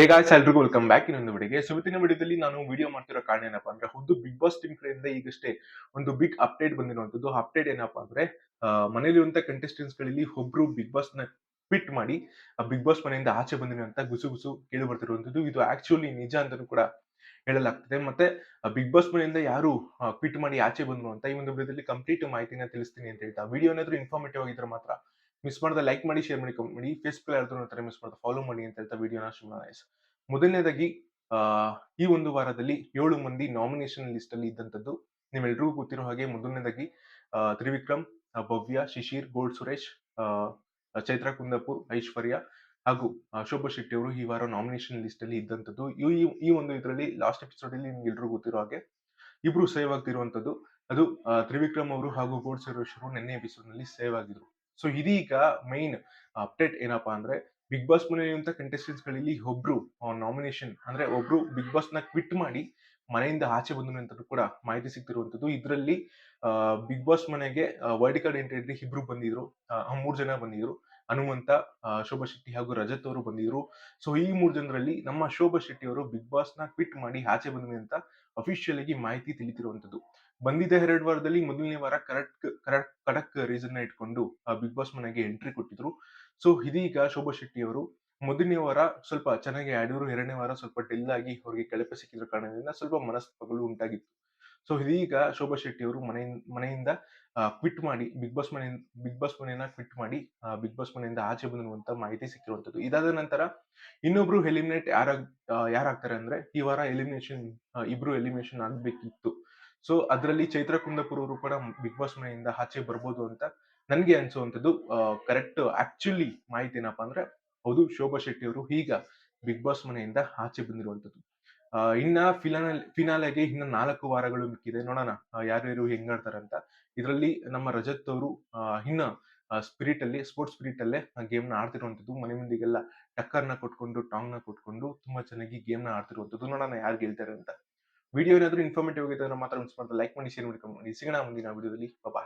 ಹೇಗಾಯ್ತು ಎಲ್ರಿಗೂ welcome back ಇನ್ನೊಂದು ವಿಡಿಯೋಗೆ ಸೊ ಇವತ್ತಿನ ವಿಡಿಯೋದಲ್ಲಿ ನಾನು ವಿಡಿಯೋ ಮಾಡ್ತಿರೋ ಕಾರಣ ಏನಪ್ಪಾ ಅಂದ್ರೆ, ಒಂದು ಬಿಗ್ ಬಾಸ್ ಟೀಮ್ ಕಡೆಯಿಂದ ಈಗಷ್ಟೇ ಒಂದು ಬಿಗ್ ಅಪ್ಡೇಟ್ ಬಂದಿರುವಂತದ್ದು ಅಪ್ಡೇಟ್ ಏನಪ್ಪಾ ಅಂದ್ರೆ ಮನೆಯಲ್ಲಿರುವಂತ ಕಂಟೆಸ್ಟೆಂಟ್ಸ್ಗಳಲ್ಲಿ ಒಬ್ರು ಬಿಗ್ ಬಾಸ್ನ ಕ್ವಿಟ್ ಮಾಡಿ ಬಿಗ್ ಬಾಸ್ ಮನೆಯಿಂದ ಆಚೆ ಬಂದಿರುವಂತ ಗುಸು ಗುಸು ಕೇಳಿ ಬರ್ತಿರುವಂತದ್ದು ಇದು ಆಕ್ಚುಲಿ ನಿಜ ಅಂತಾನೂ ಕೂಡ ಹೇಳಲಾಗ್ತದೆ. ಮತ್ತೆ ಬಿಗ್ ಬಾಸ್ ಮನೆಯಿಂದ ಯಾರು ಕ್ವಿಟ್ ಮಾಡಿ ಆಚೆ ಬಂದ್ರು ಅಂತ ಈ ಒಂದು ವಿಡಿಯೋದಲ್ಲಿ ಕಂಪ್ಲೀಟ್ ಮಾಹಿತಿನ ತಿಳಿಸ್ತೀನಿ ಅಂತ ಹೇಳ್ತಾ ವಿಡಿಯೋ ಏನಾದ್ರು ಇನ್ಫಾರ್ಮೇಟಿವ್ ಆಗಿದ್ರೆ ಮಾತ್ರ ಮಿಸ್ ಮಾಡಿದ ಲೈಕ್ ಮಾಡಿ ಶೇರ್ ಮಾಡಿ ಕಮೆಂಟ್ ಮಾಡಿ. ಫೇಸ್ಬುಕ್ ನೋಡ್ತಾರೆ ಮಿಸ್ ಮಾಡಿದ ಫಾಲೋ ಮಾಡಿ ಅಂತ ಹೇಳ್ತಾ ವಿಡಿಯೋನ ಮಾಡೋಣ. ಮೊದಲನೇದಾಗಿ ಈ ಒಂದು ವಾರದಲ್ಲಿ ಏಳು ಮಂದಿ ನಾಮಿನೇಷನ್ ಲಿಸ್ಟ್ ಅಲ್ಲಿ ಇದ್ದಂತದ್ದು ನಿಮ್ಮೆಲ್ರಿಗೂ ಗೊತ್ತಿರೋ ಹಾಗೆ ಮೊದಲನೇದಾಗಿ ತ್ರಿವಿಕ್ರಮ್ ಭವ್ಯ, ಶಿಶಿರ್ ಗೋಲ್ಡ್ ಸುರೇಶ್ ಚೈತ್ರ ಕುಂದಾಪುರ್, ಐಶ್ವರ್ಯ ಹಾಗೂ ಶೋಭಾ ಶೆಟ್ಟಿ ಅವರು ಈ ವಾರ ನಾಮಿನೇಷನ್ ಲಿಸ್ಟ್ ಅಲ್ಲಿ ಇದ್ದಂಥದ್ದು. ಈ ಒಂದು ಇದರಲ್ಲಿ ಲಾಸ್ಟ್ ಎಪಿಸೋಡ್ ಅಲ್ಲಿ ನಿಮ್ಗೆ ಗೊತ್ತಿರೋ ಹಾಗೆ ಇಬ್ರು ಸೇವ್ ಆಗ್ತಿರುವಂತದ್ದು ಅದು ತ್ರಿವಿಕ್ರಮ್ ಅವರು ಹಾಗೂ ಗೋಡ್ ಸುರೇಶ್ ಅವರು ನಿನ್ನೆ ಎಪಿಸೋಡ್ನಲ್ಲಿ ಸೇವ್ ಆಗಿದ್ರು. ಸೊ ಇದೀಗ ಮೈನ್ ಅಪ್ಡೇಟ್ ಏನಪ್ಪಾ ಅಂದ್ರೆ ಬಿಗ್ ಬಾಸ್ ಮನೆಯಂತ ಕಂಟೆಸ್ಟೆಂಟ್ಸ್ಗಳಲ್ಲಿ ಒಬ್ರು ನಾಮಿನೇಷನ್ ಅಂದ್ರೆ ಒಬ್ರು ಬಿಗ್ ಬಾಸ್ನ ಕ್ವಿಟ್ ಮಾಡಿ ಮನೆಯಿಂದ ಆಚೆ ಬಂದನು ಅಂತ ಕೂಡ ಮಾಹಿತಿ ಸಿಗ್ತಿರುವಂತದ್ದು ಇದರಲ್ಲಿ ಬಿಗ್ ಬಾಸ್ ಮನೆಗೆ ವರ್ಟಿಕಲ್ ಎಂಟ್ರಿ ಇಬ್ರು ಬಂದಿದ್ರು. ಮೂರ್ ಜನ ಬಂದಿದ್ರು. ಹನುಮಂತ ಶೋಭಾ ಶೆಟ್ಟಿ ಹಾಗೂ ರಜತ್ ಅವರು ಬಂದಿದ್ರು. ಸೊ ಈ ಮೂರು ಜನರಲ್ಲಿ ನಮ್ಮ ಶೋಭಾ ಶೆಟ್ಟಿ ಅವರು ಬಿಗ್ ಬಾಸ್ನ ಕ್ವಿಟ್ ಮಾಡಿ ಆಚೆ ಬಂದಿದೆ ಅಂತ ಅಫಿಷಿಯಲ್ ಆಗಿ ಮಾಹಿತಿ ತಿಳಿತಿರುವಂತದ್ದು ಬಂದಿದ್ದ ಎರಡು ವಾರದಲ್ಲಿ ಮೊದಲನೇ ವಾರ ಕರೆಕ್ಟ್ ಕರೆಕ್ಟ್ ಖಡಕ್ ರೀಸನ್ ಇಟ್ಕೊಂಡು ಬಿಗ್ ಬಾಸ್ ಮನೆಗೆ ಎಂಟ್ರಿ ಕೊಟ್ಟಿದ್ರು. ಸೊ ಇದೀಗ ಶೋಭಾ ಶೆಟ್ಟಿ ಅವರು ಮೊದಲನೇ ವಾರ ಸ್ವಲ್ಪ ಚೆನ್ನಾಗಿ ಆಡಿದ್ರು, ಎರಡನೇ ವಾರ ಸ್ವಲ್ಪ ಡೆಲ್ ಆಗಿ ಅವ್ರಿಗೆ ಕಳಪೆ ಸಿಕ್ಕಿದ್ರ ಕಾರಣದಿಂದ ಸ್ವಲ್ಪ ಮನಸ್ತಾಪಗಳು ಉಂಟಾಗಿತ್ತು. ಸೊ ಇದೀಗ ಶೋಭಾ ಶೆಟ್ಟಿ ಅವರು ಮನೆಯಿಂದ ಮನೆಯಿಂದ ಕ್ವಿಟ್ ಮಾಡಿ ಬಿಗ್ ಬಾಸ್ ಮನೆ ಬಿಗ್ ಬಾಸ್ ಮನೆಯನ್ನ ಕ್ವಿಟ್ ಮಾಡಿ ಬಿಗ್ ಬಾಸ್ ಮನೆಯಿಂದ ಆಚೆ ಬಂದಿರುವಂತ ಮಾಹಿತಿ ಸಿಕ್ಕಿರುವಂತದ್ದು. ಇದಾದ ನಂತರ ಇನ್ನೊಬ್ರು ಎಲಿಮಿನೇಟ್ ಯಾರ ಯಾರಾಗ್ತಾರೆ ಅಂದ್ರೆ ಈ ವಾರ ಎಲಿಮಿನೇಷನ್ ಇಬ್ರು ಎಲಿಮಿನೇಷನ್ ಆಗ್ಬೇಕಿತ್ತು. ಸೊ ಅದರಲ್ಲಿ ಚೈತ್ರ ಕುಂದಪುರ್ ಅವರು ಕೂಡ ಬಿಗ್ ಬಾಸ್ ಮನೆಯಿಂದ ಆಚೆ ಬರ್ಬೋದು ಅಂತ ನನ್ಗೆ ಅನ್ಸುವಂತದ್ದು ಕರೆಕ್ಟ್ ಆಕ್ಚುಲಿ ಮಾಹಿತಿ ಏನಪ್ಪಾ ಅಂದ್ರೆ ಹೌದು, ಶೋಭಾ ಶೆಟ್ಟಿ ಅವರು ಈಗ ಬಿಗ್ ಬಾಸ್ ಮನೆಯಿಂದ ಆಚೆ ಬಂದಿರುವಂತದ್ದು ಇನ್ನ ಫಿನಾಲ್ ಫಿನಾಲೆಗೆ ಇನ್ನ ನಾಲ್ಕು ವಾರಗಳು ಮಿಕ್ಕಿದೆ. ನೋಡೋಣ ಯಾರ್ಯಾರು ಅಂತ ಇದರಲ್ಲಿ ನಮ್ಮ ರಜತ್ ಅವರು ಇನ್ನ ಸ್ಪಿರಿಟ್ ಅಲ್ಲಿ ಸ್ಪೋರ್ಟ್ಸ್ ಸ್ಪಿರಿಟ್ ಅಲ್ಲೇ ಗೇಮ್ನ ಆಡ್ತಿರುವಂತದ್ದು ಮನೆ ಮಂದಿಗೆಲ್ಲ ನ ಕೊಟ್ಕೊಂಡು ಟಾಂಗ್ನ ಕೊಟ್ಕೊಂಡು ತುಂಬಾ ಚೆನ್ನಾಗಿ ಗೇಮ್ನ ಆಡ್ತಿರುವಂತದ್ದು ನೋಡೋಣ ಯಾರು ಗೆಲ್ತಾರೆ ಅಂತ. ವಿಡಿಯೋ ಏನಾದ್ರೂ ಇನ್ಫಾರ್ಮೇಟಿವ್ ಆಗಿದ್ರೆ ಮಾತ್ರ ಮಿಸ್ ಲೈಕ್ ಮಾಡಿ ಶೇರ್ ಮಾಡಿ. ಸಿಗೋಣ ಮುಂದಿನ ವಿಡಿಯೋದಲ್ಲಿ ಬಾಬಾ